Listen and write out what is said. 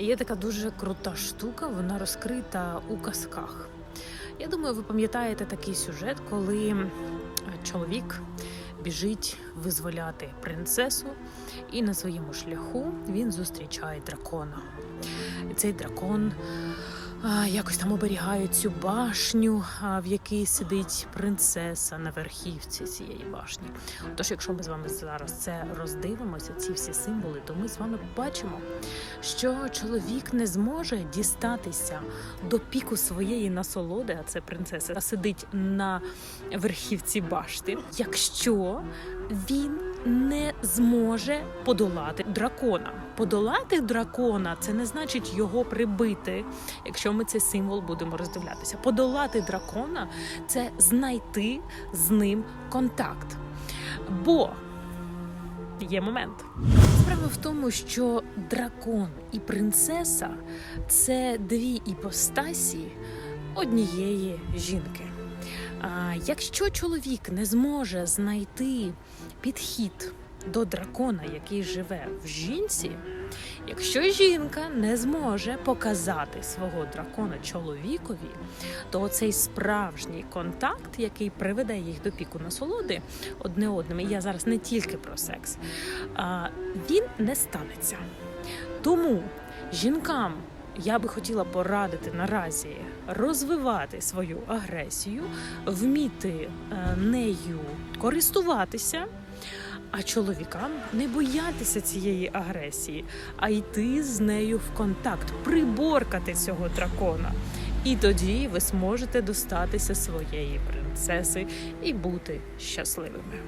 Є така дуже крута штука, вона розкрита у казках. Я думаю, ви пам'ятаєте такий сюжет, коли е, чоловік біжить визволяти принцесу, і на своєму шляху він зустрічає дракона. І цей дракон якось там оберігає цю башню, в якій сидить принцеса на верхівці цієї башні. Тож, якщо ми з вами зараз це роздивимося, ці всі символи, то ми з вами бачимо, що чоловік не зможе дістатися до піку своєї насолоди, а це принцеса, сидить на верхівці башти, якщо він не зможе подолати дракона. Подолати дракона це не значить його прибити, якщо ми цей символ будемо роздивлятися. Подолати дракона це знайти з ним контакт. Бо є момент. Справа в тому, що дракон і принцеса це дві іпостасі однієї жінки. Якщо чоловік не зможе знайти підхід до дракона, який живе в жінці, якщо жінка не зможе показати свого дракона чоловікові, то цей справжній контакт, який приведе їх до піку насолоди одне одним, і я зараз не тільки про секс, він не станеться. Тому жінкам я би хотіла порадити наразі розвивати свою агресію, вміти е, нею користуватися. А чоловікам не боятися цієї агресії, а йти з нею в контакт, приборкати цього дракона. І тоді ви зможете достатися своєї принцеси і бути щасливими.